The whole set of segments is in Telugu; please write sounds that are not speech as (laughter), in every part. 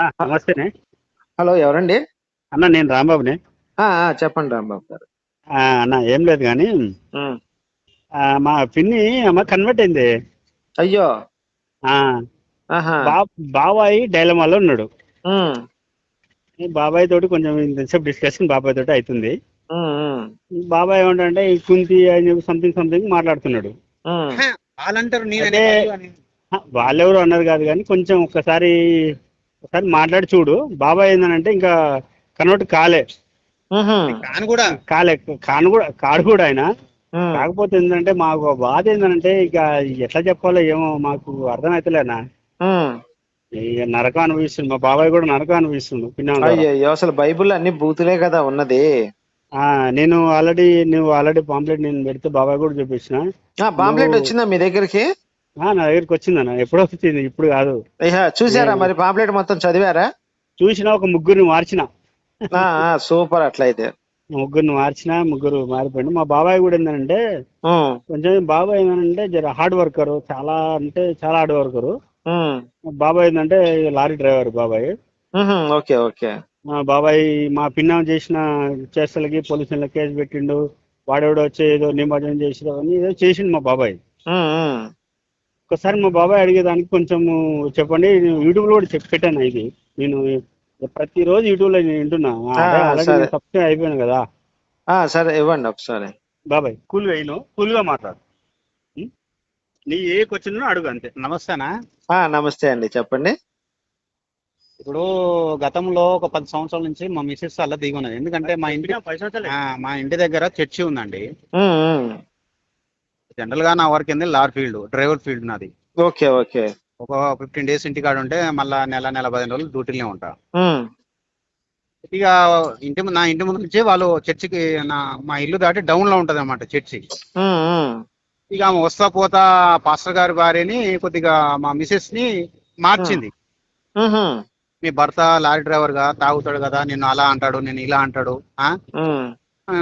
ఆ, నమస్తేనే. హలో ఎవరండి? అన్న నేను రాంబాబునే. చెప్పండి రాంబాబు గారు. ఆ, అన్న ఏం లేదు కానీ మా పిన్ని అమ్మ కన్వర్ట్ అయింది. అయ్యో. బాబాయ్ డైలమాలో ఉన్నాడు. బాబాయ్ తోటి కొంచెం ఇంతసేపు డిస్కషన్ బాబాయ్ తోటి అవుతుంది బాబాయ్ ఏమంటే ఈ కుంతి అని చెప్పి సంథింగ్ సంథింగ్ మాట్లాడుతున్నాడు. వాళ్ళంటారు వాళ్ళెవరు అన్నారు కాదు కానీ కొంచెం ఒక్కసారి ఒకసారి మాట్లాడి చూడు. బాబాయ్ ఏంటంటే ఇంకా కన్వర్ట్ కాలే. కాను కూడా? కాలే. కాను కూడా కాడు కూడా ఆయన. కాకపోతే ఏంటంటే మాకు బాధ ఏంటంటే ఇక ఎట్లా చెప్పాలో ఏమో మాకు అర్థమవుతలేనా ఉమ్. ఇక నరకం అనిపిస్తుంది మా బాబాయ్ కూడా నరకం అనిపిస్తుంది అసలు బైబుల్ అన్ని బూతులే కదా ఉన్నది. ఆ, నేను ఆల్రెడీ నువ్వు ఆల్రెడీ పాంప్లెట్ నేను పెడితే బాబాయ్ కూడా చూపించిన. ఆ పాంప్లెట్ వచ్చిందా మీ దగ్గరికి? నా దగ్గరికి వచ్చిందన్న. ఎప్పుడో వచ్చింది ఇప్పుడు కాదు. చూసారా మరి పాంప్లెట్ మొత్తం చదివారా? చూసిన ఒక ముగ్గురిని మార్చిన. సూపర్ అట్లయితే. ముగ్గురిని మార్చిన ముగ్గురు మారిపోయింది మా బాబాయ్ కూడా ఏంటంటే కొంచెం బాబాయ్ ఏంటంటే జర హార్డ్ వర్కరు చాలా అంటే చాలా హార్డ్ వర్కరు. బాబాయ్ ఏంటంటే లారీ డ్రైవర్ బాబాయ్. Okay okay. మా బాబాయ్ మా పిన్న చేసిన చేష్టలకి పోలీసుల కేసు పెట్టిండు. వాడెవడో వచ్చి ఏదో నిమజ్జనం చేసిన అని ఏదో చేసిండు మా బాబాయ్. ఒకసారి మా బాబాయ్ అడిగేదానికి కొంచెం చెప్పండి. నేను యూట్యూబ్లో కూడా చెప్పి పెట్టాను ఇది. నేను ప్రతిరోజు యూట్యూబ్లో నేను వింటున్నా. సబ్స్క్రైబ్ అయిపోయాను కదా. ఆ, సరే ఇవ్వండి ఒకసారి. బాబాయ్ కూల్గా అయిను కూల్గా మాట్లాడు. ఉం? నీ ఏ క్వశ్చన్ అడుగు అంతే. నమస్తేనా? ఆ, నమస్తే అండి. చెప్పండి. ఇప్పుడు గతంలో ఒక పది సంవత్సరాల నుంచి మా మిసెస్ అలా దిగి ఉన్నది ఎందుకంటే మా ఇంటి ఆ, మా ఇంటి దగ్గర చర్చి ఉందండి. జనరల్గా నా వర్క్ ఏంది లార్ ఫీల్డ్ డ్రైవర్ ఫీల్డ్ నాది. Okay okay. ఒక ఫిఫ్టీన్ డేస్ ఇంటికాడ ఉంటే మళ్ళా నెల నెల పదిహేను రోజులు డ్యూటీలోనే ఉంటా. ఇక ఇంటి ముందు- నా ఇంటి ముందు నుంచి వాళ్ళు చర్చికి నా మా ఇల్లు దాటి డౌన్లో ఉంటది అనమాట చర్చి. ఇక ఆమె వస్తా పోతా పాస్టర్ గారి భార్యని కొద్దిగా మా మిసెస్ని మార్చింది మీ భర్త లారీ డ్రైవర్గా తాగుతాడు కదా నిన్ను అలా అంటాడు నేను ఇలా అంటాడు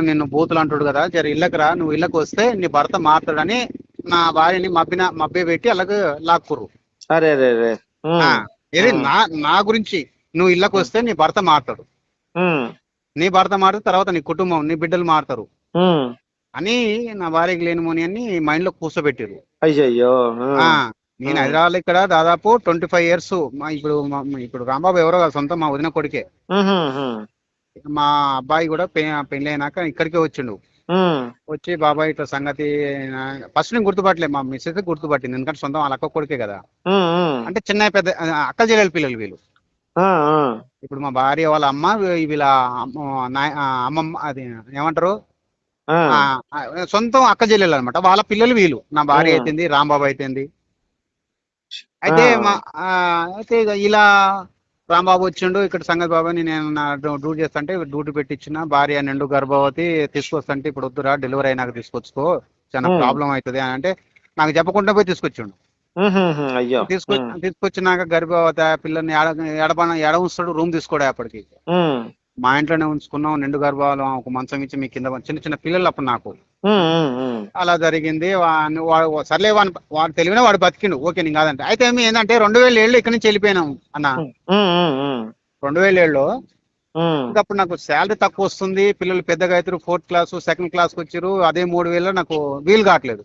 నిన్ను బూతులు అంటాడు కదా. జర ఇళ్ళకి రా నువ్వు ఇళ్ళకి వస్తే నీ భర్త మారుతాడని నా భార్యని మబ్బిన మబ్బే పెట్టి అలాగే లాక్కురు అరే రే రే ఉమ్, ఆ, ఇది. నా నా గురించి నువ్వు ఇళ్ళకి వస్తే నీ భర్త మారుతాడు. నీ భర్త మారితే తర్వాత నీ కుటుంబం నీ బిడ్డలు మారుతారు. అని నా భార్యకి లేని మోని అని మైండ్లో కూర్చోబెట్టారు ఆ, నేను. హైదరాబాద్ ఇక్కడ దాదాపు ట్వంటీ ఫైవ్ ఇయర్స్ ఇప్పుడు మా- ఇప్పుడు రాంబాబు ఎవరో కాదు సొంత మా వదిన కొడుకే. మా అబ్బాయి కూడా పెళ్ళి అయినాక ఇక్కడికే వచ్చిండు. వచ్చి బాబాయ్ ఇట్లా సంగతి ఫస్ట్ నేను గుర్తుపట్టలే మా మిస్సెస్ గుర్తుపట్టింది. ఎందుకంటే సొంతం వాళ్ళ అక్క కొడుకే కదా. అంటే చిన్న పెద్ద అక్క చెల్లెల పిల్లలు వీళ్ళు. ఇప్పుడు మా భార్య వాళ్ళ అమ్మ వీళ్ళ అమ్మమ్మ అది ఏమంటారు? సొంతం అక్క చెల్లెలు అనమాట వాళ్ళ పిల్లలు వీళ్ళు. నా భార్య. అయితేంది రాంబాబు అయితేంది. అయితే. మా అయితే ఇలా రాంబాబు వచ్చిండు ఇక్కడ సంగతి బాబు నేను నా డ్యూ- డ్యూటీ చేస్తుంటే డ్యూటీ పెట్టించిన భార్య నిండు గర్భవతి తీసుకొస్తుంటే ఇప్పుడు వద్దురా డెలివరీ అయినాక తీసుకొచ్చుకో. చాలా. ప్రాబ్లం అవుతుంది అని అంటే నాకు చెప్పకుండా పోయి తీసుకొచ్చిండు. ఉహు, ఉహు. అయ్యో. తీసుకొ ఉమ్, తీసుకొచ్చినాక గర్భవతి ఆ పిల్లని ఎడ ఎడపన ఎడ ఉంచుతాడు రూమ్ తీసుకోడు అప్పటికి. మా ఇంట్లోనే ఉంచుకున్నాం నిండు గర్భాలు ఒక మంచం ఇచ్చి మీ కింద చిన్న చిన్న పిల్లలు అప్పుడు నాకు. అలా జరిగింది. సర్లే వాడు వాడు తెలివిన వాడు బతికిండు. ఓకే నేను కాదంటే. అయితే ఏమి ఏంటంటే రెండు వేల ఏళ్ళు ఇక్కడి నుంచి వెళ్ళిపోయినాం అన్న. రెండు వేల ఏళ్ళు. అప్పుడు నాకు శాలరీ తక్కువ వస్తుంది. పిల్లలు పెద్దగా అవుతారు ఫోర్త్ క్లాస్ సెకండ్ క్లాస్కి వచ్చారు అదే మూడు వేలు నాకు వీలు కావట్లేదు.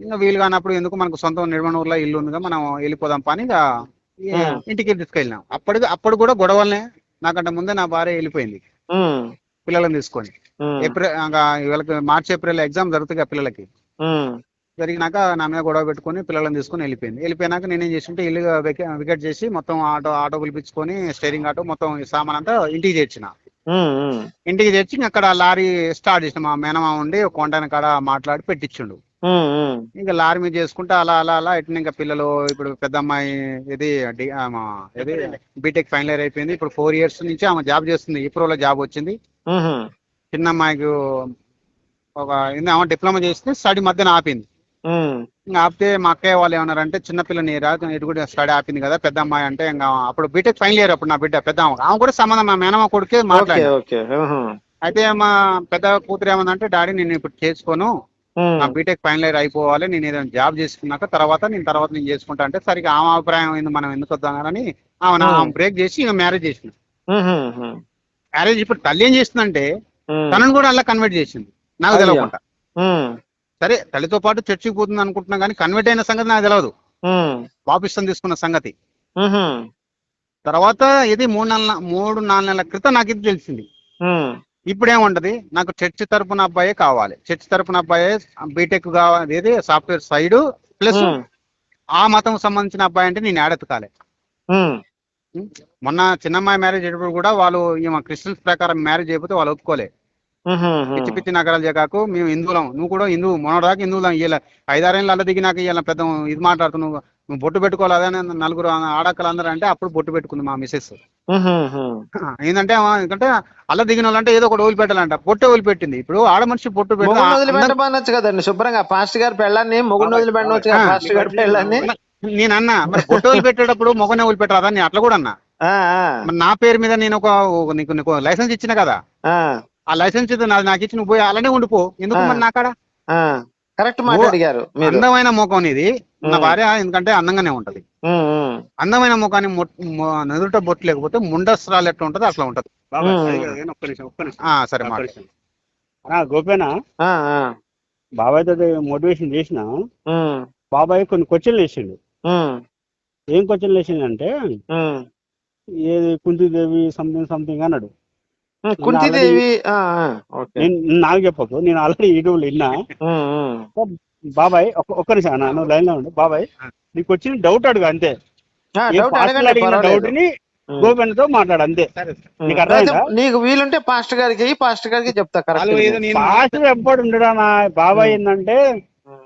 ఇంకా వీలు కానప్పుడు ఎందుకు మనకు సొంతం నిర్మణూరులో ఇల్లు ఉందిగా మనం వెళ్ళిపోదాం పని. ఇంటికి తీసుకెళ్ళినాం. అప్పటికి అప్పుడు కూడా గొడవలనే నాకంటే ముందే నా భార్య వెళ్ళిపోయింది. పిల్లలను తీసుకొని. ఏప్రిల్ వీళ్ళకి మార్చి ఏప్రిల్ ఎగ్జామ్ జరుగుతుంది పిల్లలకి. జరిగినాక నా మీద గొడవ పెట్టుకొని పిల్లలను తీసుకొని వెళ్ళిపోయింది. వెళ్ళిపోయినాక నేనేం చేసింటే ఇల్లు వికెట్ చేసి మొత్తం ఆటో ఆటో పిలిపించుకొని స్టేరింగ్ ఆటో మొత్తం ఈ సామాన్ అంతా ఇంటికి చేర్చిన. ఇంటికి తెచ్చి అక్కడ లారీ స్టార్ట్ చేసిన. మా మేనమా ఉండి కొంటాన కాడ మాట్లాడి పెట్టించిండు. ఇంకా లారీ మీద చేసుకుంటే అలా అలా అలా. ఇట్లా ఇంకా పిల్లలు ఇప్పుడు పెద్ద అమ్మాయి ఇది ఇది బీటెక్ ఫైనల్ ఇయర్ అయిపోయింది. ఇప్పుడు ఫోర్ ఇయర్స్ నుంచి ఆమె జాబ్ చేస్తుంది. ఇప్రోలో జాబ్ వచ్చింది. చిన్న అమ్మాయికి ఒక ఆమె డిప్లొమా చేస్తే స్టడీ మధ్యన ఆపింది. ఇంకా ఆపితే మా అక్కయ్య వాళ్ళు ఏమన్నారంటే చిన్న పిల్లని రా ఇటు కూడా స్టడీ ఆపింది కదా పెద్ద అమ్మాయి అంటే ఇంకా అప్పుడు బీటెక్ ఫైనల్ ఇయర్ అప్పుడు నా బిడ్డ పెద్ద ఆమె. ఆమె కూడా సంబంధం మా మేనమ్మ కొడుకే మాట్లాడి. అయితే మా పెద్ద కూతురు ఏమందంటే డాడీ నేను ఇప్పుడు చేసుకోను. నా బీటెక్ ఫైనల్ ఇయర్ అయిపోవాలి నేను ఏదైనా జాబ్ చేసుకున్నాక తర్వాత నేను తర్వాత నేను చేసుకుంటా అంటే సరిగ్గా ఆమె అభిప్రాయం ఏంది మనం ఎందుకు వద్దామని ఆమె Hmm. బ్రేక్ చేసి ఇక మ్యారేజ్ ఉహు, మ్యారేజ్ ఇప్పుడు తల్లి ఏం చేస్తుందంటే తనను కూడా అలా కన్వర్ట్ చేసింది. నాకు. తెలియకుండా సరే తల్లితో పాటు చర్చికి పోతుంది అనుకుంటున్నా కానీ కన్వర్ట్ అయిన సంగతి నాకు తెలియదు బాపిస్తాం తీసుకున్న సంగతి. తర్వాత ఇది మూడు నెలల మూడు నాలుగు నెలల క్రితం నాకు ఇది తెలిసింది. ఉమ్, ఇప్పుడు ఏముంటది నాకు చర్చ్ తరపున అబ్బాయే కావాలి. చర్చ్ తరపున అబ్బాయే బీటెక్ కావాలి ఏది సాఫ్ట్వేర్ సైడ్. ప్లస్ ఆ మతం సంబంధించిన అబ్బాయి అంటే నేను ఏడెతకాలి ఉమ్, మొన్న చిన్నమ్మాయి మ్యారేజ్ అయ్యేటప్పుడు కూడా వాళ్ళు ఈమె క్రిస్టియన్స్ ప్రకారం మ్యారేజ్ అయిపోతే వాళ్ళు ఒప్పుకోలే. పిచ్చి పిచ్చి నగరాలు చేయకాకు మేము హిందువులం. నువ్వు కూడా హిందువు మొన్నటిదాకా హిందువులం. ఇలా ఐదారేళ్ళు అల్ల దిగి నాకు ఇలా పెద్ద ఇది మాట్లాడుతున్నావు. నువ్వు బొట్టు పెట్టుకోవాలి అదే నలుగురు ఆడక్కలు అందరూ అంటే అప్పుడు బొట్టు పెట్టుకుంది మా మిసెస్. ఏంటంటే ఎందుకంటే అల్ల దిగిన వాళ్ళంటే ఏదో ఒకటి వదిలిపెట్టాలంట. పొట్టే వదిలిపెట్టింది. ఇప్పుడు ఆడ మనిషి పొట్టు వదిలిపెట్టమనొచ్చు కదండి. శుభ్రంగా పాస్టర్ గారి పెళ్ళాన్ని మొగుడిని వదిలిపెట్టవచ్చు పాస్టర్ గారి పెళ్ళాన్ని? నేను అన్నా మరి పొట్టు వదిలిపెట్టేటప్పుడు మొగనే వదిలిపెట్టరాదా? నేను అట్లా కూడా అన్నా. మరి నా పేరు మీద నేను ఒక నీకు నీకు లైసెన్స్ ఇచ్చిన కదా. ఆ, లైసెన్స్ నాది నాకు ఇచ్చి నువ్వు పోయి అలానే ఉండిపో. ఎందుకు మరి నాకాడ. కరెక్ట్ మాట అడిగారు మీరు. అందమైన ముఖం ఇది నా. భార్య ఎందుకంటే అందంగానే ఉంటది. అందమైన ముఖాన్ని నుదుట బొట్టు లేకపోతే ముండస్త్రాలు ఎట్లా ఉంటది అట్లా ఉంటది. బాబాయ్ ఉమ్. అది కాదు కానీ ఒక్క నిమిషం ఒక్క నిమిషం. ఆ సరే గోపేనా? ఆ, ఆ. బాబాయ్తో మోటివేషన్ చేసిన బాబాయ్ కొన్ని క్వశ్చన్లు వేసిండు. ఏం క్వశ్చన్లు వేసిండు అంటే ఉమ్. ఏది కుంతిదేవి సంథింగ్ సంథింగ్ అన్నాడు. కుంతిదేవి నాకు చెప్పకు నేను ఆల్రెడీ యూట్యూబ్లో విన్నా. ఉమ్, ఉమ్. బాబాయ్ ఒక్క నిమిషం నువ్వు లైన్లో ఉండు. బాబాయ్ నీకు వచ్చిన డౌట్ అడుగు అంతే. డౌట్ని. గోపెన్తో మాట్లాడు అంతే. నీకు అర్థమైందా? నీకు వీలుంటే పాస్టర్ గారికి పాస్టర్ గారికి చెప్తా పాస్టర్ ఎప్పుడు ఉండడన్నా బాబాయ్ ఏంటంటే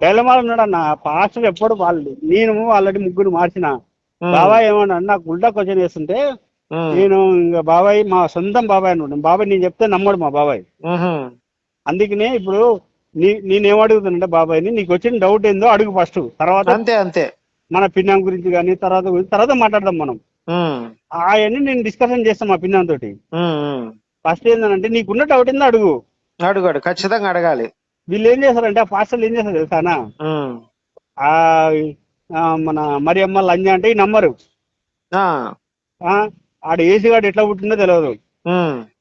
డైలమాల్ ఉన్నాడన్న పాస్టర్ ఎప్పుడు వాళ్ళు నేను ఆల్రెడీ ముగ్గురు మార్చిన. బాబాయ్ ఏమన్నా నాకు ఉల్టా క్వశ్చన్ వేస్తుంటే నేను ఇంకా బాబాయ్ మా సొంతం బాబాయ్ అనుకుంటాను బాబాయ్ నేను చెప్తే నమ్మడు మా బాబాయ్. అందుకనే ఇప్పుడు నీ నేనేం అడుగుతానంటే బాబాయ్ని నీకు వచ్చిన డౌట్ ఏందో అడుగు ఫస్ట్. తర్వాత అంతే అంతే. మన పిన్నం గురించి కానీ తర్వాత గురించి తర్వాత మాట్లాడదాం మనం. అవన్నీ నేను డిస్కషన్ చేస్తాను మా పిన్నం తోటి. ఫస్ట్ ఏంటంటే నీకున్న డౌట్ ఏందో అడుగు. అడుగాడు ఖచ్చితంగా అడగాలి. వీళ్ళు ఏం చేస్తారంటే ఆ పాస్టర్లు ఏం చేస్తారు తెలుసానా మన మరి అమ్మ లంజ అంటే ఈ నమ్మరు ఆడ ఏసీ గాడు ఎట్లా పుట్టిందో తెలియదు.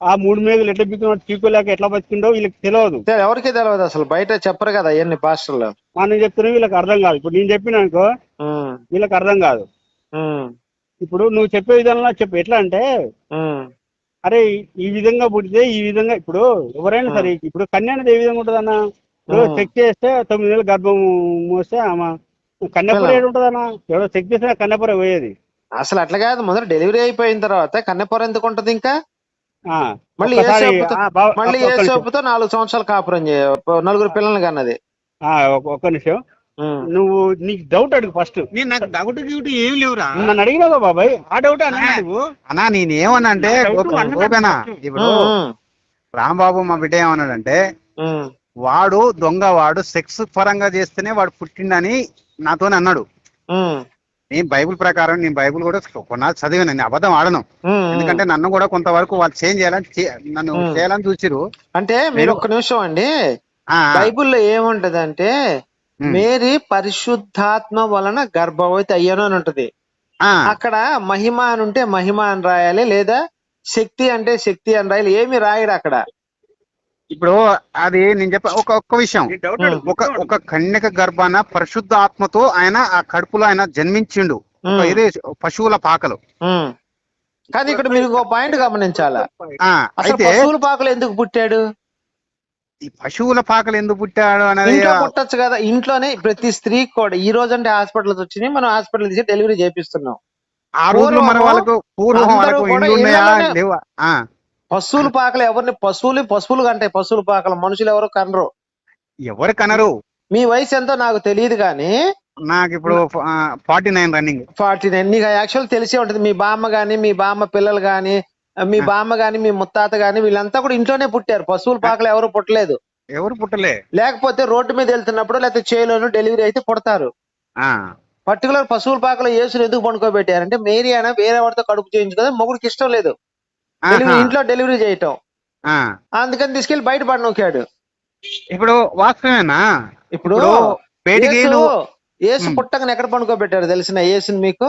ఆ మూడు మేఘలు ఎట్లా పీకున్నాడు చీకోలేక ఎట్లా బతికిండో వీళ్ళకి తెలియదు ఎవరికీ తెలియదు అసలు. బయట చెప్పరు కదా అవన్నీ పాస్టర్లు. మనం చెప్తున్నా వీళ్ళకి అర్థం కాదు. ఇప్పుడు నేను చెప్పిన అనుకో వీళ్ళకి అర్థం కాదు. ఇప్పుడు నువ్వు చెప్పే విధానంలో చెప్పు. ఎట్లా అంటే అరే ఈ విధంగా పుట్టితే ఈ విధంగా ఇప్పుడు ఎవరైనా సరే ఇప్పుడు కన్య అనేది ఏ విధంగా ఉంటుందన్న? ఇప్పుడు Hmm. చెక్ చేస్తే తొమ్మిది నెలలు గర్భం మోస్తే ఆమె కన్యాపుర. ఏడు ఉంటుందన్న? ఎవరో చెక్ చేసినా కన్యాపుర పోయేది. అసలు అట్లా కాదు మొదలు డెలివరీ అయిపోయిన తర్వాత కన్నెపొర ఎందుకు ఉంటది ఇంకా? ఆ, మళ్ళీ మళ్ళీ ఏ. సోపుతో నాలుగు సంవత్సరాలు కాపురం చేయ నలుగురు పిల్లల్ని కన్నది. ఆ, ఒక్క- నిమిషం. నువ్వు నీకు డౌట్ అడుగు ఫస్ట్. నేను నాకు డౌట్ డ్యూటీ ఏం లేవురా. నన్ను అడిగినావు బాబాయ్? ఆ డౌట్ అన్నా నువ్వు? అన్నా నేను ఏమన్నా అంటే నా doubt అన్న ఓకేనా నాకు. ఇప్పుడు రాంబాబు మా బిడ్డ ఏమన్నాడంటే వాడు దొంగ వాడు సెక్స్ పరంగా చేస్తేనే వాడు పుట్టిండని నాతోనే అన్నాడు. నేను బైబిల్ ప్రకారం నేను బైబిల్ కూడా కొన్నాళ్ళు చదివాను నేను అబద్ధం ఆడను. ఎందుకంటే నన్ను కూడా కొంతవరకు వాళ్ళు చేంజ్ చేయాలని నన్ను. చేయాలని చూసిరు అంటే మీరు ఒక్క నిమిషం అండి. బైబిల్లో ఏముంటదంటే ఉమ్. మేరీ పరిశుద్ధాత్మ వలన గర్భవతి అయ్యాను అని ఉంటది. అక్కడ మహిమ అని ఉంటే మహిమ అని రాయాలి లేదా శక్తి అంటే శక్తి అని రాయాలి ఏమి రాయడు అక్కడ. ఇప్పుడు అది నేను చెప్ప ఒక ఒక్క విషయం. ఒక ఒక కన్యక గర్భాన పరిశుద్ధ ఆత్మతో ఆయన ఆ కడుపులో ఆయన జన్మించిండు. ఇది పశువుల పాకలు. కానీ ఇక్కడ మీరు పాయింట్ గమనించాలా? అయితే పశువుల పాకలు ఎందుకు పుట్టాడు? ఈ పశువుల పాకలు ఎందుకు పుట్టాడు అనేది పుట్టొచ్చు కదా. ఇంట్లోనే ప్రతి స్త్రీకి కూడా ఈ రోజు అంటే హాస్పిటల్స్ వచ్చినాయి. మనం హాస్పిటల్ తీసి డెలివరీ చేపిస్తున్నాం. ఆ రోజుల్లో మన వాళ్ళకు పూర్వం వాళ్ళకు పశువుల పాకలు ఎవరిని పశువులు పశువులు కంటాయి పశువుల పాకలు మనుషులు ఎవరు కనరు. ఎవరు కనరు. మీ వయసు ఎంతో నాకు తెలియదు కానీ నాకు ఇప్పుడు forty nine running. Forty nine. నీకు యాక్చువల్ తెలిసే ఉంటది. మీ బామ్మ గాని మీ బామ్మ పిల్లలు గాని మీ బామ్మ గాని మీ ముత్తాత గాని వీళ్ళంతా కూడా ఇంట్లోనే పుట్టారు. పశువుల పాకలు ఎవరు పుట్టలేదు. ఎవరు పుట్టలే. లేకపోతే రోడ్డు మీద వెళ్తున్నప్పుడు లేకపోతే చేలోను డెలివరీ అయితే పుడతారు. ఆ. పర్టికులర్ పశువుల పాకలో యేసుని ఎందుకు పండుకోబెట్టారంటే మేరీ అయినా వేరే వాడితో కడుపు చేయించుకోదా మొగుడికి ఇష్టం లేదు. ఇంట్లో డెలివరీ చేయటం. అందుకని తీసుకెళ్ళి బయట పడినొక్కాడు ఇప్పుడు వాస్తవేనా ఇప్పుడు ఉమ్. పుట్టకని ఎక్కడ పండుకోబెట్టారు తెలిసిన యేసుని మీకు.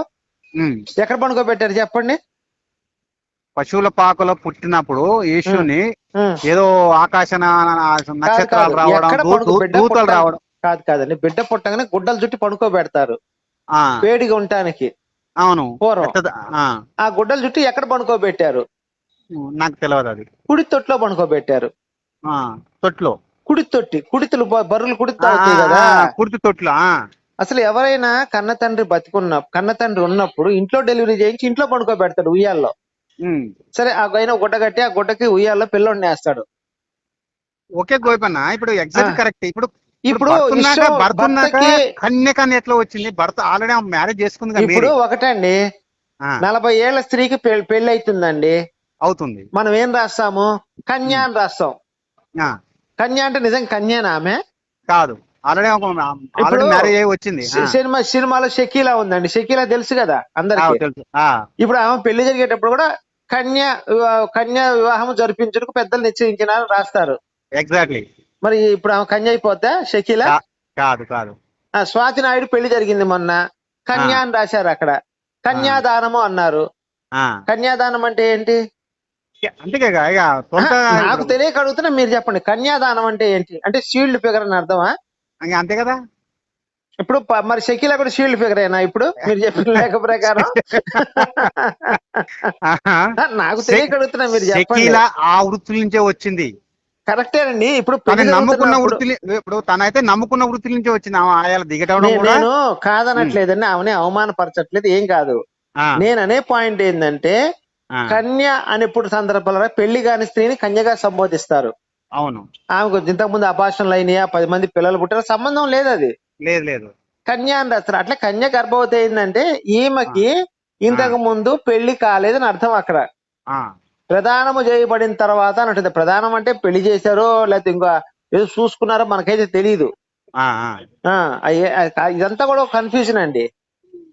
ఎక్కడ పడుకోబెట్టారు చెప్పండి? పశువుల పాకలో పుట్టినప్పుడు యేసుని. ఏదో ఆకాశన నక్షత్రాలు. రావడం దూతలు రావడం. కాదు కాదండి. బిడ్డ పుట్టగానే గుడ్డలు చుట్టి పడుకోబెడతారు. వేడిగా ఉండటానికి. అవును. పూర్వం. ఆ గుడ్డలు చుట్టి ఎక్కడ పడుకోబెట్టారు? నాకు తెలియదు అది. కుడి తొట్టులో పడుకోబెట్టారు. ఆ, తొట్లో. కుడి తొట్టి కుడితులు బర్రెలు కుడి తాగుతాయి కదా. ఆ, కుర్తి తొట్లో. అసలు ఎవరైనా కన్న తండ్రి బతికున్న కన్న తండ్రి ఉన్నప్పుడు ఇంట్లో డెలివరీ చేయించి ఇంట్లో పడుకోబెడతాడు ఉయ్యాల్లో. సరే ఆ గైన గుడ్డ కట్టి ఆ గుడ్డకి ఉయ్యాల్లో పిల్లోడిని వేస్తాడు ఓకే గోపన్న ఇప్పుడు ఎగ్జాక్ట్. కరెక్ట్ ఇప్పుడు ఇప్పుడు కన్యకని ఎట్లా వచ్చింది? భర్త ఆల్రెడీ మ్యారేజ్ చేసుకుంది కదా ఇప్పుడు. ఒకటండి. నలభై ఏళ్ళ స్త్రీకి పెళ్ళి అవుతుందండి అవుతుంది. మనం ఏం రాస్తాము? కన్యా అని రాస్తాం. కన్యా అంటే నిజం కన్యానా ఆమె? కాదు. ఆల్రెడీ మ్యారేజ్ అయ్యి వచ్చింది. సినిమా సినిమాలో షకీలా ఉందండి. షకీలా తెలుసు కదా అందరికి? తెలుసు. ఇప్పుడు ఆమె పెళ్ళి జరిగేటప్పుడు కూడా కన్య కన్యా వివాహం జరిపించుటకు పెద్దలు నిశ్చయించినారని రాస్తారు. ఎగ్జాక్ట్లీ మరి ఇప్పుడు ఆమె కన్య అయిపోతా షకీలా? కాదు కాదు. స్వాతి నాయుడు పెళ్ళి జరిగింది మొన్న. కన్యా అని రాశారు అక్కడ. కన్యాదానము అన్నారు. కన్యాదానం అంటే ఏంటి? ఆహా, నాకు తెలియక అడుగుతున్నా మీరు చెప్పండి. కన్యాదానం అంటే ఏంటి? అంటే షీల్డ్ ఫిగర్ అని అర్థమా? అంతే కదా? ఇప్పుడు మరి షకీలా కూడా షీల్డ్ ఫిగర్ అయినా ఇప్పుడు? మీరు చెప్పిన (laughs) లేఖ ప్రకారం? నాకు తెలియక అడుగుతున్నా మీరు చెప్పండి. ఆ వృత్తుల నుంచే వచ్చింది. కరెక్టేనండి ఇప్పుడు నమ్ముకున్న వృత్తి ఇప్పుడు తనైతే నమ్ముకున్న వృత్తి నుంచే వచ్చింది. ఆయాలు దిగటం నేను కాదనట్లేదండి. ఆమెని అవమానపరచట్లేదు. ఏం కాదు. ఆ, నేను అనే పాయింట్ ఏంటంటే కన్య అని ఇప్పుడు సందర్భాలలో పెళ్ళి కాని స్త్రీని కన్యగా సంబోధిస్తారు. అవును. ఆమెకు ఇంతకు ముందు అభాషణలు అయినాయా? పది మంది పిల్లలు పుట్టారు. సంబంధం లేదు అది. లేదు లేదు. కన్య అని రాస్తారు. అట్లా కన్య గర్భవతి అయిందంటే ఈమెకి ఇంతకు ముందు పెళ్ళి కాలేదని అర్థం అక్కడ. ప్రధానము చేయబడిన తర్వాత అని ఉంటుంది. ప్రధానం అంటే పెళ్ళి చేశారో లేకపోతే ఇంకా ఏదో చూసుకున్నారో మనకైతే తెలియదు ఇదంతా కూడా కన్ఫ్యూజన్ అండి.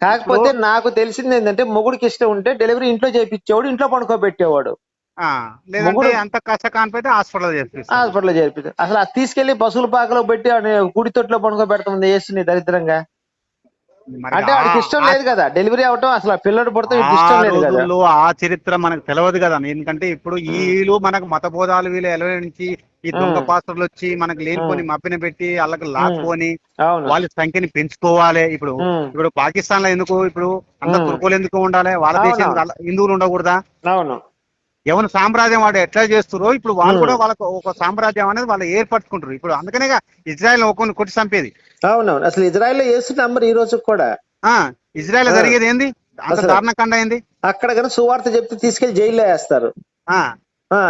కాకపోతే నాకు తెలిసింది ఏంటంటే మొగుడికి ఇష్టం ఉంటే డెలివరీ ఇంట్లో చేయించేవాడు ఇంట్లో పడుకోబెట్టేవాడు. లేదంటే అంత కష్ట కానిపోతే హాస్పిటల్ చేపిస్తాం చేర్పించారు అసలు అది తీసుకెళ్ళి పశువుల పాకలో పెట్టి గుడి తొట్లో పడుకోబెడుతుంది వేస్తుంది దరిద్రంగా. మరి అంటే వాడికి ఇష్టం లేదు కదా డెలివరీ అవటం అసలు పిల్లడు పుడితే ఇష్టం లేదు కదా. ఆ చరిత్ర మనకు తెలియదు కదా ఎందుకంటే ఇప్పుడు వీళ్ళు మనకు మత బోధాలు వీళ్ళు ఎలవే నుంచి ఈ దొంగ. పాత్రలు వచ్చి మనకు లేనిపోని మప్పిన పెట్టి వాళ్ళకి లాక్కొని వాళ్ళ సంఖ్యని పెంచుకోవాలి. ఇప్పుడు ఇప్పుడు పాకిస్తాన్లో ఎందుకు ఇప్పుడు అంత. తుర్కోలు ఎందుకు ఉండాలి? వాళ్ళ. దేశం హిందువులు ఉండకూడదా? ఎవరి సామ్రాజ్యం వాడు ఎట్లా చేస్తారో ఇప్పుడు వాళ్ళు. కూడా వాళ్ళకు ఒక సామ్రాజ్యం అనేది వాళ్ళు ఏర్పరచుకుంటారు. ఇప్పుడు అందుకనే ఇజ్రాయెల్ ఒకరిని కొట్టి చంపేది. అవునవును అసలు ఇజ్రాయెల్ వేసు నంబర్ ఈ రోజు కూడా. ఆ ఇజ్రాయెల్. జరిగేది ఏంది? అంత అసలు- దారుణకండ అయింది? అక్కడ కనుక సువార్త చెప్తే తీసుకెళ్ళి జైల్లో వేస్తారు.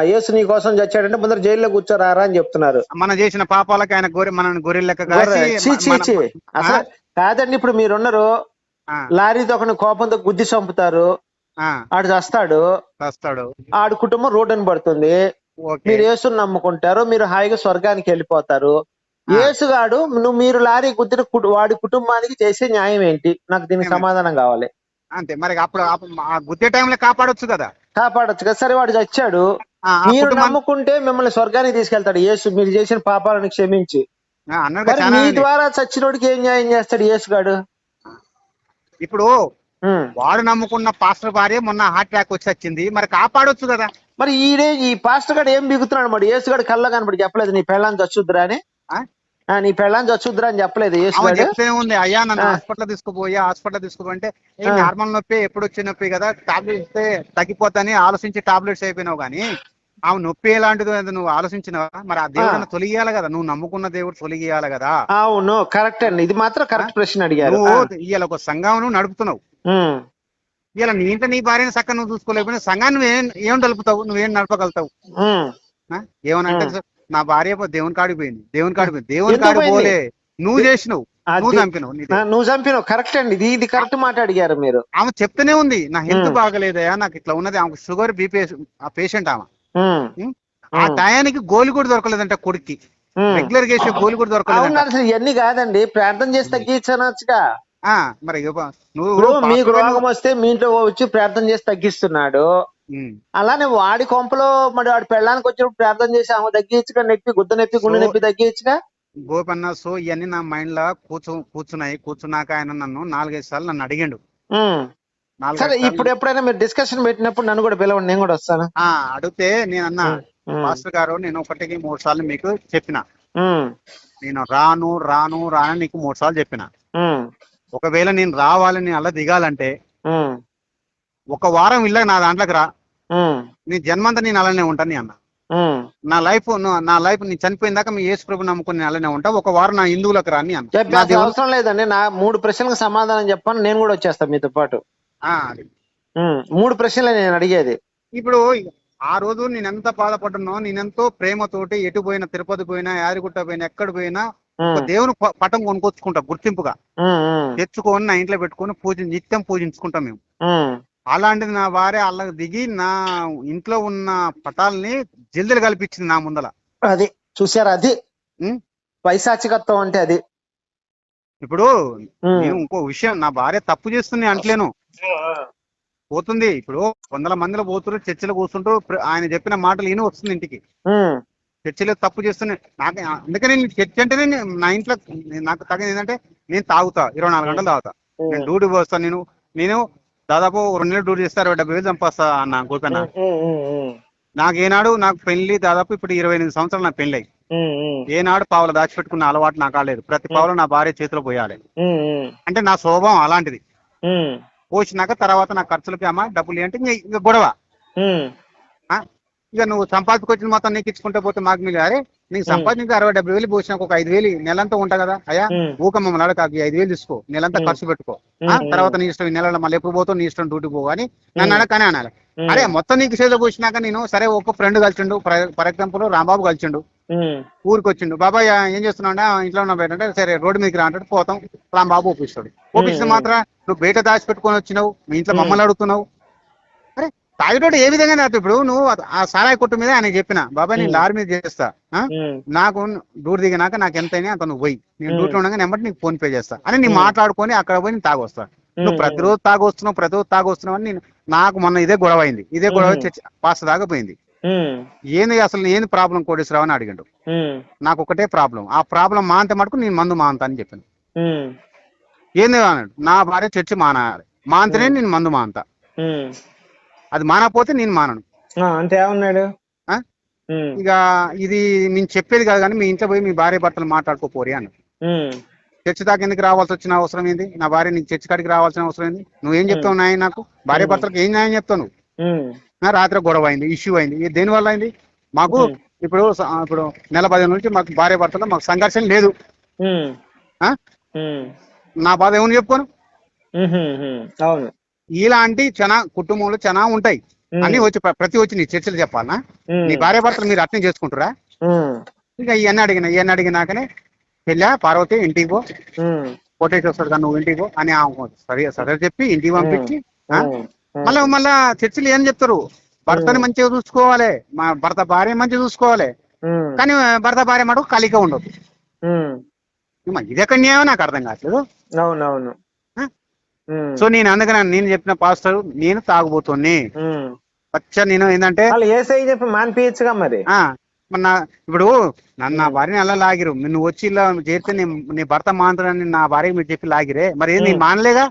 యేసు నీ కోసం చచ్చాడంటే ముందర జైల్లో కూర్చోరారా అని చెప్తున్నారు. మనం చేసిన పాపాలకు ఆయన గొర్రె మన గొర్రె లెక్క గొర్రె. కాసి చీ, చీ, మన- చీ. అసలు కాదండి ఇప్పుడు మీరున్నారు. లారీతో ఒకని కోపంతో గుద్ది చంపుతారు. ఆడు చస్తాడు. వస్తాడు ఆడు కుటుంబం రోడ్డున పడుతుంది. మీరు యేసుని నమ్ముకుంటారు. మీరు హాయిగా స్వర్గానికి వెళ్ళిపోతారు. ఆ. యేసుగాడు నువ్వు మీరు లారీ గుద్దిన వాడి కుటుంబానికి చేసే న్యాయం ఏంటి? నాకు దీనికి? సమాధానం కావాలి. అంతే. మరి అప్పుడు గుద్దే టైంలో కాపాడొచ్చు కదా? కాపాడొచ్చు కదా. సరే వాడు చచ్చాడు. మీరు నమ్ముకుంటే మిమ్మల్ని స్వర్గానికి తీసుకెళ్తాడు యేసు. మీరు చేసిన పాపాలను క్షమించి. మీ. ద్వారా చచ్చినోడికి ఏం న్యాయం చేస్తాడు యేసుగాడు? ఇప్పుడు. వాడు నమ్ముకున్న పాస్టర్ భార్య మొన్న హార్ట్ అటాక్ వచ్చి వచ్చింది. మరి కాపాడొచ్చు కదా. మరి ఈడే ఈ పాస్టర్ గాడు ఏం బిగుతున్నాడు మరి? యేసుగాడు కళ్ళ కనబడి చెప్పలేదు నీ పెళ్ళాన్ని చచ్చుద్దురా అని. నీ పెళ్ళాన్ని చచ్చుద్దురా అని చెప్పలేదు చెప్తూనే ఉంది అయ్యా నన్ను. హాస్పిటల్ తీసుకుపోయి హాస్పిటల్ ఆ. నార్మల్ నొప్పి ఎప్పుడు వచ్చే నొప్పి కదా టాబ్లెట్స్ ఇస్తే తగ్గిపోతాని ఆలోచించి టాబ్లెట్స్ అయిపోయినావు కానీ ఆమె నొప్పి ఎలాంటిదో నువ్వు ఆలోచించినావా? మరి ఆ దేవుడు తొలగియాలి కదా నువ్వు నమ్ముకున్న దేవుడు తొలగియాలి కదా. అవును కరెక్ట్ అండి. ఇది మాత్రం కరెక్ట్ ప్రశ్న అడిగారు. ఇవాళ ఒక సంఘం నువ్వు నడుపుతున్నావు. ఇలా నీ ఇంట నీ భార్యని చక్కగా నువ్వు చూసుకోలేకపోయినా సంఘాన్ని నువ్వేం ఏం నడుపుతావు? నువ్వేం నడపగలుగుతావు? ఏమనంటే. నా భార్య పో- దేవుని కాడికి పోయింది. దేవుని కాడికి పోయింది. దేవుని పోయింది? పోలే. నువ్వు చేసినావు. నువ్వు చంపినావు నువ్వు చంపినావు. కరెక్ట్ అండి. ఇది ఇది కరెక్ట్ మాట అడిగారు మీరు. ఆమె చెప్తూనే ఉంది నా హెల్త్. బాగలేదయా నాకు ఇట్లా ఉన్నది. ఆమెకు షుగర్ బీపీ ఆ పేషెంట్ ఆమె? ఆ. టయానికి గోలి కూడా దొరకలేదంట కొడుక్కి. రెగ్యులర్గా వేసే గోలి కూడా అసలు ఇవన్నీ కాదండి. ప్రార్థన చేసి తగ్గించనొచ్చుగా. ఆ, మరి నువ్వు మీకు రోగం వస్తే మీ ఇంట్లో వచ్చి ప్రార్థన చేసి తగ్గిస్తున్నాడు. అలానే వాడి కొంపలో మరి వాడి పెళ్ళానికి వచ్చినప్పుడు ప్రార్థన చేసి ఆమె తగ్గించుగా నొప్పి గుద్ద నొప్పి గుండె నొప్పి తగ్గించుగా? గోపన్న సో ఇవన్నీ నా మైండ్లో కూర్చు కూర్చున్నాయి. కూర్చున్నాక ఆయన నన్ను నాలుగైదు సార్లు నన్ను అడిగిండు. సరే ఇప్పుడు ఎప్పుడైనా మీరు డిస్కషన్ పెట్టినప్పుడు నన్ను కూడా పిలవండి నేను కూడా వస్తాను? అడిగితే నేను అన్నా మాస్టర్ గారు నేను ఒకటికి మూడు సార్లు మీకు చెప్పిన. నేను రాను రాను రాను నీకు మూడు సార్లు చెప్పిన. ఒకవేళ నేను రావాలని అలా దిగాలంటే ఒక వారం ఇళ్ళ నా దాంట్లోకి రా. నీ జన్మంతా నేను అలానే ఉంటాను అన్న. నా లైఫ్ నా లైఫ్ నీ చనిపోయిన దాకా మీ యేసు ప్రభు నమ్ముకుని నేను అలానే ఉంటా. ఒక వారం నా హిందువులకు రాని అన్న. అవసరం లేదండి. నా మూడు ప్రశ్నలకు సమాధానం చెప్పాను నేను కూడా వచ్చేస్తా మీతో పాటు. అది. మూడు ప్రశ్నలే నేను అడిగేది. ఇప్పుడు ఆ రోజు నేను ఎంత బాధపడ్డానో నేనెంతో ప్రేమతోటి ఎటు పోయినా తిరుపతి పోయినా యాదగిరిగుట్ట పోయినా ఎక్కడ పోయినా దేవుని పటం కొనుక్కొచ్చుకుంటా గుర్తింపుగా. తెచ్చుకొని నా ఇంట్లో పెట్టుకొని పూజ నిత్యం పూజించుకుంటాం మేము. అలాంటిది నా భార్య అల్లకి దిగి నా ఇంట్లో ఉన్న పటాలని జల్దీలు కల్పించింది నా ముందల. అది చూసారా అది. పైశాచికత్వం అంటే అది. ఇప్పుడు నేను ఇంకో విషయం నా భార్య తప్పు చేస్తుంది అంటలేను. పోతుంది. ఇప్పుడు వందల మందిలో పోతున్నారు చర్చిలో కూర్చుంటూ ఆయన చెప్పిన మాటలు ఈయన వస్తుంది ఇంటికి. చర్చిలో తప్పు చేస్తున్నాయి నాకు అందుకని నేను చర్చ్ అంటేనే నా ఇంట్లో నాకు తగిన ఏంటంటే నేను తాగుతా ఇరవై నాలుగు గంటలు తాగుతా. నేను డ్యూటీ పోస్తాను నేను నేను దాదాపు రెండు నెలలు డ్యూటీ చేస్తారు డెబ్బై వేలు చంపేస్తా అన్న గోపన్న నాకు ఏనాడు నాకు పెళ్ళి దాదాపు ఇప్పుడు ఇరవై ఎనిమిది సంవత్సరాలు నాకు పెళ్ళి ఏనాడు పావులు దాచిపెట్టుకున్న అలవాటు నాకు కాలేదు. ప్రతి పావులు నా భార్య చేతిలో పోయాలి. అంటే నా స్వభావం అలాంటిది. పోసినాక తర్వాత నా ఖర్చులకి అమ్మ డబ్బులు ఏంటి ఇంక ఇంక గొడవ? ఇక నువ్వు సంపాదించుకొచ్చిన మొత్తం నీకు ఇచ్చుకుంటే పోతే మాకు మీరు అరే నీకు సంపాదించి అరవై డెబ్బై వేలు పోసినాక ఒక ఐదు వేలు నెలంతా ఉంటా కదా అయ్యా? ఊక మమ్మల్ని అడగ ఐదు వేలు తీసుకో నెలంతా. ఖర్చు పెట్టుకో. తర్వాత నీ ఇష్టం ఈ నెలలో మళ్ళీ ఎప్పుడు పోతావు నీ ఇష్టం డ్యూటీ పో అని నన్ను. అడగనే అనాలి. అరే మొత్తం నీకు చేతిలో పోసినాక నేను సరే ఒక్క ఫ్రెండ్ కలిసిండు ఫర్ ఎగ్జాంపుల్ రాంబాబు కలిసిండు. ఊరికి వచ్చిండు బాబాయ్ ఏం చేస్తున్నాడు ఇంట్లో ఉన్న బయట అంటే సరే రోడ్డు మీదకి రా అంటే పోతాం. రాంబాబు ఒప్పిస్తాడు. ఉమ్. మాత్రం నువ్వు బయట దాచిపెట్టుకొని వచ్చినావు మీ ఇంట్లో. మమ్మల్ని అడుగుతున్నావు తాగిటోడు ఏ విధంగా నాకు ఇప్పుడు నువ్వు ఆ- సారాయి కొట్టు మీద ఆయన చెప్పిన బాబాయ్ నేను. లారీ మీద చేస్తా నాకు డ్యూటీ దిగినాక నాకు ఎంత అయినా అంత నువ్వు పోయి. నేను. డ్యూటీలో ఉండగా నెంబర్ నీకు ఫోన్ పే చేస్తా. అని నేను ఉమ్. మాట్లాడుకొని అక్కడ పోయి నేను తాగొస్తా. నువ్వు ప్రతిరోజు తాగొస్తున్నావు ప్రతిరోజు తాగొస్తున్నావు అని నేను నాకు మొన్న ఇదే గొడవ అయింది. ఇదే గొడవ పాస్ దాకా పోయింది. ఏంది అసలు ఏంది ప్రాబ్లం కోటేశ్వరరావు అని అడిగిండు. నాకు ఒకటే ప్రాబ్లం. ఆ ప్రాబ్లం మాంత మటుకు నేను మందు మాంత అని చెప్పాను. ఏంది అన్నాడు. నా భార్య చర్చి మానాలి. మాంతనే నేను మందు మాంత. ఉమ్. అది మానకపోతే నేను మానను. ఆ? ఉమ్, ఇక ఇది నేను చెప్పేది కాదు కానీ మీ ఇంట్లో పోయి మీ భార్య భర్తలు మాట్లాడుకోపోరి అన్నాడు. ఉమ్, చర్చి దాకా ఎందుకు రావాల్సి వచ్చిన అవసరం ఏంది? నా భార్య నీకు చర్చి కాడికి రావాల్సిన అవసరం ఏంది? నువ్వేం చెప్తావు న్యాయం నాకు? భార్య భర్తలకు ఏం న్యాయం చెప్తావు నువ్వు? రాత్రి గొడవ అయింది ఇష్యూ అయింది. దేని వల్ల అయింది? మాకు. ఇప్పుడు ఇప్పుడు నెల పదిహేను నుంచి మాకు భార్య భర్తలో మాకు సంఘర్షణ లేదు. నా బాధ ఏమని చెప్పుకోను. అవును. ఇలాంటి చాలా కుటుంబంలో చాలా ఉంటాయి. అన్ని వచ్చి ప్ర- ప్రతి వచ్చి నీ చర్చలు చెప్పాలనా? నీ భార్య భర్తలు మీరు అట్నే చేసుకుంటారా? ఇంకా ఇవన్నీ అడిగిన ఇవన్నీ అడిగినాకనే పెళ్ళా పార్వతి ఇంటికి పో. కోటేశ్వర వస్తాడు నువ్వు ఇంటికి పో అని సరే సరే చెప్పి ఇంటికి పంపించి మళ్ళీ మళ్ళా చర్చిలు ఏం చెప్తారు? భర్తని మంచిగా చూసుకోవాలి. మా భర్త భార్య మంచిగా చూసుకోవాలి. కానీ భర్త భార్య మటుకు కలిగా ఉండదు. ఇది న్యాయం? నాకు అర్థం కావట్లేదు. అవునవును. సో నేను అందుకని నేను చెప్పిన పాస్టర్ నేను తాగుబోతుని ఉమ్. పచ్చ నేను ఏంటంటే చెప్పి మానిపించగా మరి. నా ఇప్పుడు నన్ను నా భార్యని అలా లాగిరు. నువ్వు వచ్చి ఇలా చేస్తే నీ నీ భర్త మాంతుడని నా భార్య మీరు చెప్పి లాగిరే. మరి ఏంది ఉమ్. మానలేగా.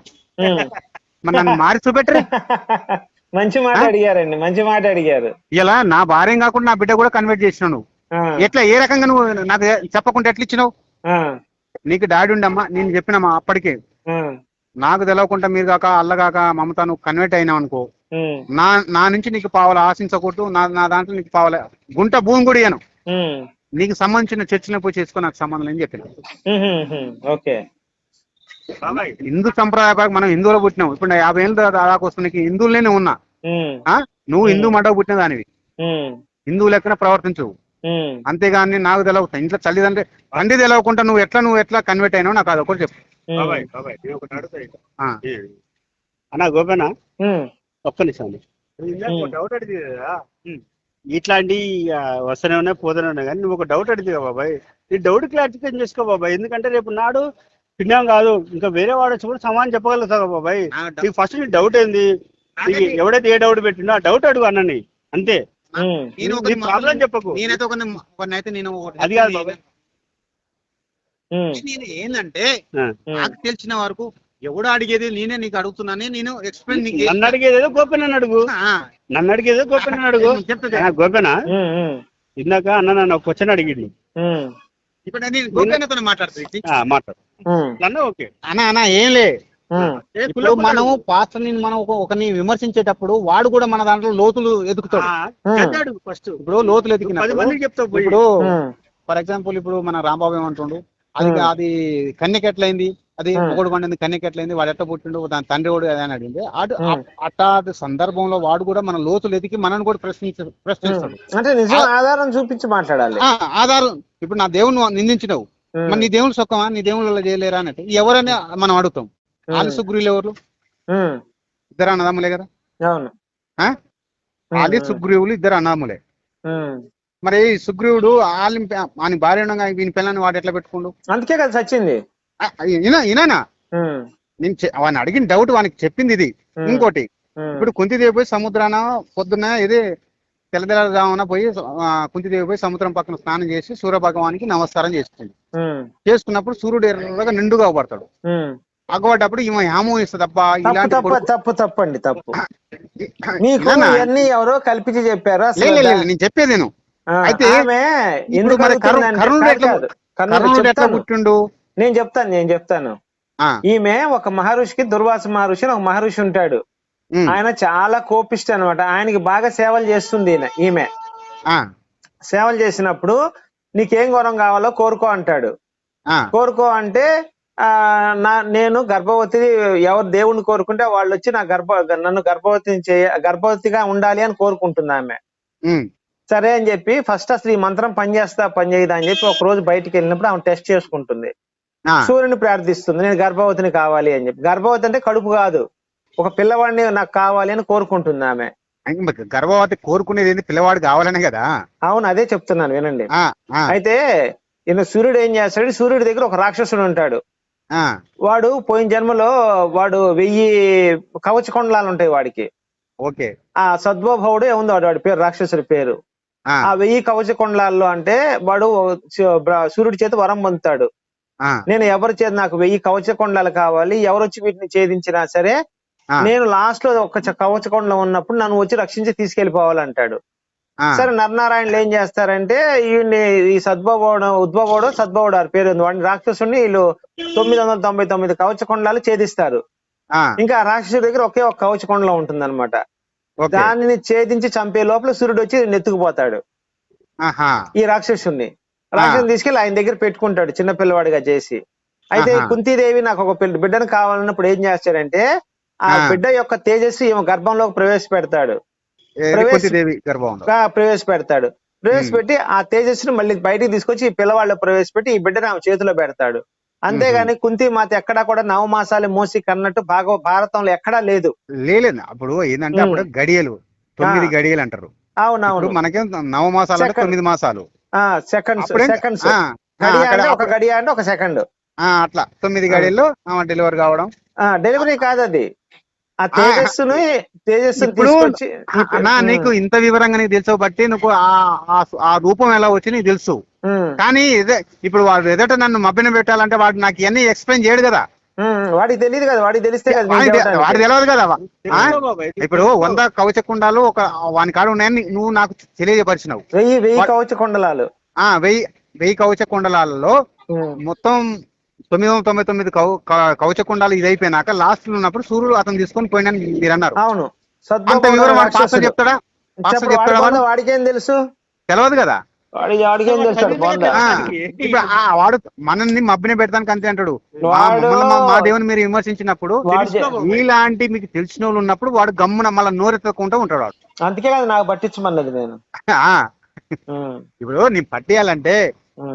మరి నన్ను మారి చూపెట్టరు? (laughs) మంచి మాట? అడిగారండి మంచి మాట అడిగారు. ఇలా నా భార్య కాకుండా నా బిడ్డ కూడా కన్వర్ట్ చేసినావు నువ్వు. ఎట్లా ఏ రకంగా నువ్వు నాకు చెప్పకుండా ఎట్లా ఇచ్చినావు? నీకు డాడీ ఉండమ్మా నేను చెప్పినమ్మా అప్పటికే. నాకు తెలవకుండా మీరు కాక అల్ల కాక మమత నువ్వు కన్వర్ట్ అయినావు అనుకో నా నా నుంచి నీకు పావులు ఆశించకూడదు నా నా దాంట్లో నీకు పావుల. గుంట భూమి కూడా ఇయ్యను. నీకు సంబంధించిన చర్చిలో పోయి చేసుకో నాకు సంబంధం అని చెప్పిన. ఓకే. హిందూ సంప్రదాయ మనం హిందువులో పుట్టినాం. ఇప్పుడు యాభై ఏళ్ళు వస్తుంది నీకు హిందువులనే ఉన్నా? నువ్వు. హిందూ మడవ పుట్టిన దానివి. ఉమ్, హిందువు లెక్కన ప్రవర్తించు ఉమ్, అంతేగాని నాకు తెలవు ఇంట్లో తల్లిదండ్రి తండ్రి తెలవకుండా నువ్వు ఎట్లా నువ్వు ఎట్లా కన్వర్ట్ అయినావు నాకు చెప్పు. నేను ఒకటి. ఆ. అన్న గోపన్న ఉమ్, ఒక్క నిమిషం. డౌట్ అడిగింది కదా? ఇట్లాంటి వస్తూనే ఉన్నాయి పోతూనే ఉన్నాయి కానీ నువ్వు ఒక డౌట్ అడిగింది కదా బాబాయ్? ఈ డౌట్ క్లారిఫికేషన్ చేసుకో బాబాయ్. ఎందుకంటే రేపు నాడు పిన్నాం కాదు ఇంకా వేరే వాడు వచ్చి కూడా సమానం చెప్పగలుగుతావు బాబాయ్. నీకు ఫస్ట్ నీ డౌట్ ఏంది? ఎవడైతే ఏ డౌట్ పెట్టిండో ఆ డౌట్ అడుగు అన్నని. అంతే. నేను ప్రాబ్లం చెప్పకు. నేనైతే ఒక నేను అది కాదు ఏంటంటే నాకు తెలిసిన వరకు ఎవడు అడిగేది నేనే నీకు అడుగుతున్నానే నేను ఎక్స్ప్లెయిన్ నీకు నన్ను అడిగేదేదో గోపెన్ అని అడుగు. ఆ, నన్ను అడిగేదో గోపెన్ అని అడుగు. గోపెనా ఇందాక అన్న నన్ను ఒక క్వశ్చన్ అడిగింది ఇప్పుడు నేను మాట్లాడుతుంది మాట్లాడు. నన్ను ఓకే. అన్న అన్న ఏం లే. ఇప్పుడు మనం పాస్టర్ని మనం ఒక- ఒకరిని విమర్శించేటప్పుడు వాడు కూడా మన దాంట్లో లోతులు ఎదుగుతాడు ఫస్ట్ ఇప్పుడు లోతులు పోయి. ఇప్పుడు ఫర్ ఎగ్జాంపుల్ ఇప్పుడు మన రాంబాబు ఏమంటుండు? అది. అది కన్యక ఎట్లయింది? అది. మొగుడు పండింది కన్యక ఎట్లయింది? వాడు ఎట్ట పుట్టిండు? దాని తండ్రి కూడా అదే అని అడిగింది. అటు. అట్టాది సందర్భంలో వాడు కూడా మన లోతులు ఎదిగి మనల్ని కూడా ప్రశ్నించ ప్రశ్నిస్తాడు. అంటే నిజం ఆధారం చూపించి మాట్లాడాలి. ఆ, ఆధారం ఇప్పుడు నా దేవుని నిందించినావు. మరి నీ దేవుని సొక్కమా నీ దేవుళ్ళు చేయలేరా అన్నట్టు. ఎవరని మనం అడుగుతాం. ఆలి సుగ్రీలు ఎవరు? ఇద్దరు అన్నదమ్ములే కదా? అవును? ఆలి సుగ్రీవులు ఇద్దరు అన్నదమ్ములే. మరి సుగ్రీవుడు ఆలి ఆయన భార్య ఉండగా వీని పిల్లని వాడు ఎట్లా పెట్టుకుండు? అందుకే కదా ఈయననా? ఉమ్, నేను వాడిని అడిగిన డౌట్ వానికి చెప్పింది ఇది. ఇంకోటి ఇప్పుడు కుంతిదేవి పోయి సముద్రాన పొద్దున్న ఇది తెల్లదెల్లజామున పోయి కుంతిదేవి పోయి సముద్రం పక్కన స్నానం చేసి సూర్య భగవానికి నమస్కారం చేసుకుంది. చేసుకున్నప్పుడు సూర్యుడు ఎర్రగా నిండుగా పడతాడు. అగ్గబడ్డప్పుడు ఈమె అబ్బా తప్పు ఇలాంటి తప్పు తప్పు తప్పండి తప్పు. (laughs) మీకు ఇలానా? ఇవన్నీ ఎవరో కల్పించి చెప్పారు నేను చెప్పేది నేను. అయితే ఎందుకు మరి కర్ణుడు ఎట్లా. పుట్టిండు? నేను చెప్తాను నేను చెప్తాను. ఈమె ఒక మహర్షికి దుర్వాస మహర్షి అని ఒక మహర్షి ఉంటాడు. ఆయన చాలా కోపిష్టి అనమాట ఆయనకి బాగా సేవలు చేస్తుంది ఈమె. సేవలు చేసినప్పుడు నీకేం వరం కావాలో కోరుకో అంటాడు. కోరుకో అంటే నా నేను గర్భవతి ఎవరు దేవుణ్ణి కోరుకుంటే వాళ్ళు వచ్చి నా గర్భ నన్ను గర్భవతిని చేయ గర్భవతిగా ఉండాలి అని కోరుకుంటుంది ఆమె. సరే అని చెప్పి ఫస్ట్ అసలు ఈ మంత్రం పనిచేస్తా పనిచేయదా అని చెప్పి ఒక రోజు బయటికి వెళ్ళినప్పుడు ఆమె టెస్ట్ చేసుకుంటుంది. సూర్యుని ప్రార్థిస్తుంది నేను గర్భవతిని కావాలి అని చెప్పి. గర్భవతి అంటే కడుపు కాదు. ఒక పిల్లవాడిని నాకు కావాలి అని కోరుకుంటుంది ఆమె. గర్భవతి కోరుకునేది ఏంది? పిల్లవాడు కావాలనే కదా? అవును అదే చెప్తున్నాను వినండి. అయితే ఈయన సూర్యుడు ఏం చేస్తాడు? సూర్యుడి దగ్గర ఒక రాక్షసుడు ఉంటాడు. వాడు పోయిన జన్మలో వాడు వెయ్యి కవచ కొండలాలు ఉంటాయి వాడికి. ఓకే. ఆ సద్వభవుడు ఏముంది వాడు వాడి పేరు రాక్షసుడి పేరు. ఆ, వెయ్యి కవచ కొండలాల్లో అంటే వాడు సూర్యుడి చేత వరం పొందుతాడు. నేను ఎవరి చేత నాకు వెయ్యి కవచ కొండలు కావాలి ఎవరు వచ్చి వీటిని ఛేదించినా సరే నేను లాస్ట్లో ఒక కవచ కొండలో ఉన్నప్పుడు నన్ను వచ్చి రక్షించి తీసుకెళ్ళిపోవాలంటాడు సరే నరనారాయణలు ఏం చేస్తారంటే ఈయన్ని ఈ సద్భవోడు ఉద్భవోడు సద్భవోడు ఆ పేరు ఉంది. వాడిని రాక్షసుని వీళ్ళు తొమ్మిది వందల తొంభై తొమ్మిది కవచ కొండలు ఛేదిస్తారు ఇంకా రాక్షసుడి దగ్గర ఒకే ఒక కవచ కొండలో ఉంటుంది అనమాట దానిని ఛేదించి చంపే లోపల సూర్యుడు వచ్చి నెత్తుకుపోతాడు ఈ రాక్షసుని రాక్షసుని తీసుకెళ్ళి ఆయన దగ్గర పెట్టుకుంటాడు చిన్న పిల్లవాడిగా చేసి. అయితే. కుంతీదేవి నాకు ఒక బిడ్డను కావాలన్నప్పుడు ఏం చేస్తాడంటే ఆ ఆ. బిడ్డ యొక్క తేజస్సు ఈమె గర్భంలోకి ప్రవేశపెడతాడు. ప్రవేశ- గా ప్రవేశపెడతాడు. ప్రవేశపెట్టి ఆ తేజస్సుని మళ్ళీ బయటికి తీసుకొచ్చి ఈ పిల్లవాళ్ళు ప్రవేశపెట్టి ఈ బిడ్డని ఆమె చేతిలో పెడతాడు. అంతేగాని కుంతి మాత ఎక్కడా కూడా నవమాసాలు మోసి కన్నట్టు భాగవ భారతంలో ఎక్కడా లేదు. లేదు అప్పుడు ఏంటంటే. అప్పుడు గడియలు తొమ్మిది. గడియలు అంటారు. అవునవును. మనకేం నవ మాసాలు అంటే Second. తొమ్మిది మాసాలు. Seconds seconds. ఒక గడియ అంటే ఒక సెకండ్. ఆ, అట్లా. తొమ్మిది గడియల్లో డెలివరీ కావడం. డెలివరీ కాదు అది ఆ తేజస్సుని ఇప్పుడు పి- అన్నా నీకు ఇంత వివరంగా నీకు తెలుసు బట్టి నువ్వు ఆ- రూపం ఎలా వచ్చి నీకు తెలుసు. కానీ ఇప్పుడు వాడు ఎదట నన్ను మభ్యన పెట్టాలంటే వాడు నాకు ఇవన్నీ ఎక్స్ప్లెయిన్ చేయడు కదా. వాడికి తెలియదు కదా వాడికి తెలిస్తే. వాడికి తెలియదు కదా ఇప్పుడు వంద కవచకుండాలు ఒక వాని కాడ ఉన్నాయని నువ్వు నాకు తెలియజపరిచినావు వెయ్యి వెయ్యి వాడ్- కవచ కొండలాలు ఆ వెయ్యి వెయ్యి కవచ కుండలాలలో మొత్తం తొమ్మిది వందల తొంభై తొమ్మిది కవ క- కవచ కుండాలు ఇది అయిపోయినాక లాస్ట్లో ఉన్నప్పుడు సూర్యుడు అతను తీసుకొని పోయినని మీరు అన్నారు అవును అంత వివరం పాస్టర్. చెప్తాడా? పాస్టర్ చెప్తాడా వాడికేం తెలుసు? తెలియదు కదా? ఇప్పుడు ఆ వాడు మనల్ని మబ్బిని పెడతానికి అంతే అంటాడు. మా- దేవుని మీరు విమర్శించినప్పుడు ఇలాంటి మీకు తెలిసిన వాళ్ళు ఉన్నప్పుడు వాడు గమ్మున మళ్ళీ నోరెత్తకుండా ఉంటాడు వాడు. అందుకే కదా నాకు పట్టించమన్నది నేను. ఇప్పుడు నేను పట్టేయాలంటే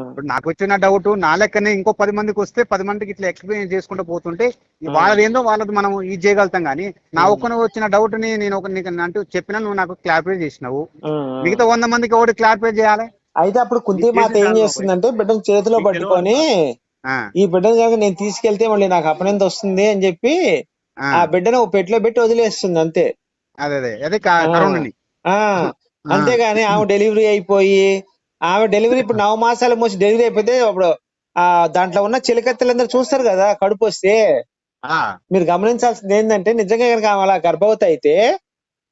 ఇప్పుడు నాకు వచ్చిన డౌట్ నా లెక్కనే ఇంకో పది మందికి వస్తే పది మందికి ఇట్లా ఎక్స్ప్లెయిన్ చేసుకుంటూ పోతుంటే ఈ వాళ్ళది ఏందో వాళ్ళది మనం ఇది చేయగలుగుతాం కానీ నా ఒక్కన వచ్చిన డౌట్ని నేను ఒక నీకు అంటూ చెప్పినా నువ్వు నాకు క్లారిఫై చేసినావు. మిగతా వంద మందికి ఒకటి క్లారిఫై చేయాలి? అయితే అప్పుడు కుంతి మాత ఏం చేస్తుందంటే బిడ్డను చేతిలో పట్టుకొని ఆ, ఈ బిడ్డను కనుక నేను తీసుకెళ్తే మళ్ళీ నాకు అపనంత వస్తుంది అని చెప్పి ఆ, బిడ్డను ఒక పెట్టిలో పెట్టి వదిలేస్తుంది అంతే. అదే అదే అదే క- కరుణని. ఆ. అంతేగాని ఆమె డెలివరీ అయిపోయి ఆమె డెలివరీ ఇప్పుడు నవ మాసాలు మోసి డెలివరీ అయిపోతే అప్పుడు ఆ దాంట్లో ఉన్న చిలకత్తలందరూ చూస్తారు కదా కడుపు వస్తే. మీరు గమనించాల్సింది ఏంటంటే నిజంగా కనుక ఆమె అలా గర్భవతి అయితే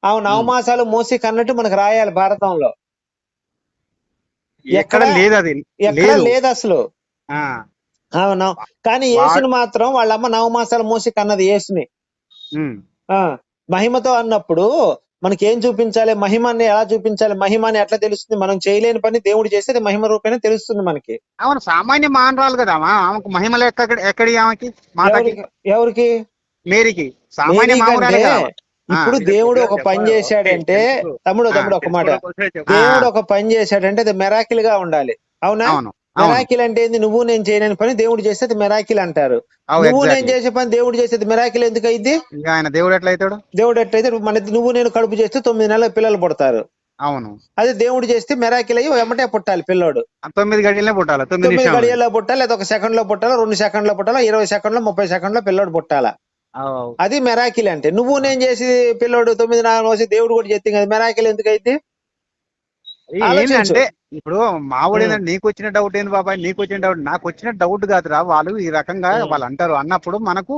ఆమె నవమాసాలు మోసి కన్నట్టు మనకు రాయాలి భారతంలో. ఎక్కడ లేదు అది. ఎక్కడ లేదు. అసలు. అవును కానీ యేసుని మాత్రం వాళ్ళ అమ్మ నవమాసాలు మోసి కన్నది యేసుని. మహిమతో అన్నప్పుడు మనకి ఏం చూపించాలి? మహిమాన్ని ఎలా చూపించాలి? మహిమాని ఎట్లా తెలుస్తుంది? మనం చేయలేని పని దేవుడు చేస్తే అది మహిమ రూపేణ తెలుస్తుంది మనకి. అవును సామాన్య మానరాలు కదా ఆమె. ఆమెకు మహిమలు ఎక్కడ ఎక్కడి ఆమెకి? మాటకి ఎవరికి? మేరీకి. సామాన్య ఇప్పుడు దేవుడు ఒక పని చేశాడంటే తమ్ముడు తమ్ముడు ఒక మాట. దేవుడు ఒక పని చేశాడంటే అది మెరాకిల్గా ఉండాలి. అవును. మెరాకిల్ అంటే ఏంది? నువ్వు నేను చేయలేని పని దేవుడు చేస్తే అది మెరాకిల్ అంటారు. నువ్వు నేను. చేసే పని దేవుడు చేసేది మెరాకిల్ ఎందుకు అయింది ఆయన దేవుడు ఎట్లా అవుతాడు దేవుడు ఎట్లయితే మన నువ్వు నేను కడుపు చేస్తే తొమ్మిది నెలల పిల్లలు పుడతారు. అవును. అదే దేవుడు చేస్తే మెరాకిల్ అయ్యి ఎమ్మటే పుట్టాలి పిల్లోడు. తొమ్మిది గడియలే పుట్టాలి? తొమ్మిది గడియల్లో పుట్టాలి? లేదా ఒక సెకండ్లో పుట్టాలా? రెండు సెకండ్లో పుట్టాలా? ఇరవై సెకండ్లో ముప్పై సెకండ్లో పిల్లోడు పుట్టాలా. అది మెరాకిల్ అంటే. నువ్వు నేను చేసి పిల్లోడు తొమ్మిది నాలుగు వచ్చి దేవుడు కూడా చెప్తే కదా మెరాకిల్ ఎందుకు అయితే ఇప్పుడు మావాడు ఉమ్. ఏంటంటే నీకు వచ్చిన డౌట్ ఏంది బాబాయ్? నీకు వచ్చిన డౌట్ నాకు వచ్చిన డౌట్ కాదురా. వాళ్ళు ఈ రకంగా. వాళ్ళు అంటారు. అన్నప్పుడు మనకు.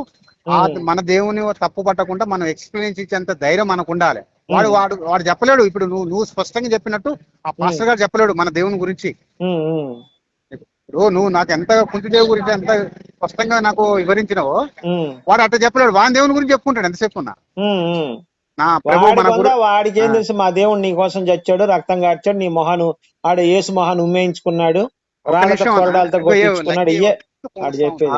మన దేవుని తప్పు పట్టకుండా మనం ఎక్స్పీరియన్స్ ఇచ్చేంత ధైర్యం మనకు ఉండాలి. వాడు. వాడు వాడు చెప్పలేడు. ఇప్పుడు నువ్వు నువ్వు స్పష్టంగా చెప్పినట్టు ఆ పాస్టర్ గారు చెప్పలేడు మన దేవుని గురించి. ఇప్పుడు నువ్వు నాకు ఎంత కుంతిదేవి గురించి ఎంత స్పష్టంగా నాకు వివరించినావో వాడు అట్లా చెప్పలేడు. వాని దేవుని గురించి చెప్పుకుంటాడు ఎంతసేపు ఉన్నా. వాడికి ఏం. తెలుసు మా దేవుడు నీ కోసం చచ్చాడు రక్తం కార్చాడు నీ మొహాను ఆడు యేసు మొహాన్ని ఉమ్మేయించుకున్నాడు రాళ్ళతో అన్న. కొరడాలతో కొట్టించుకున్నాడు ఇయ్యే చెప్పేది.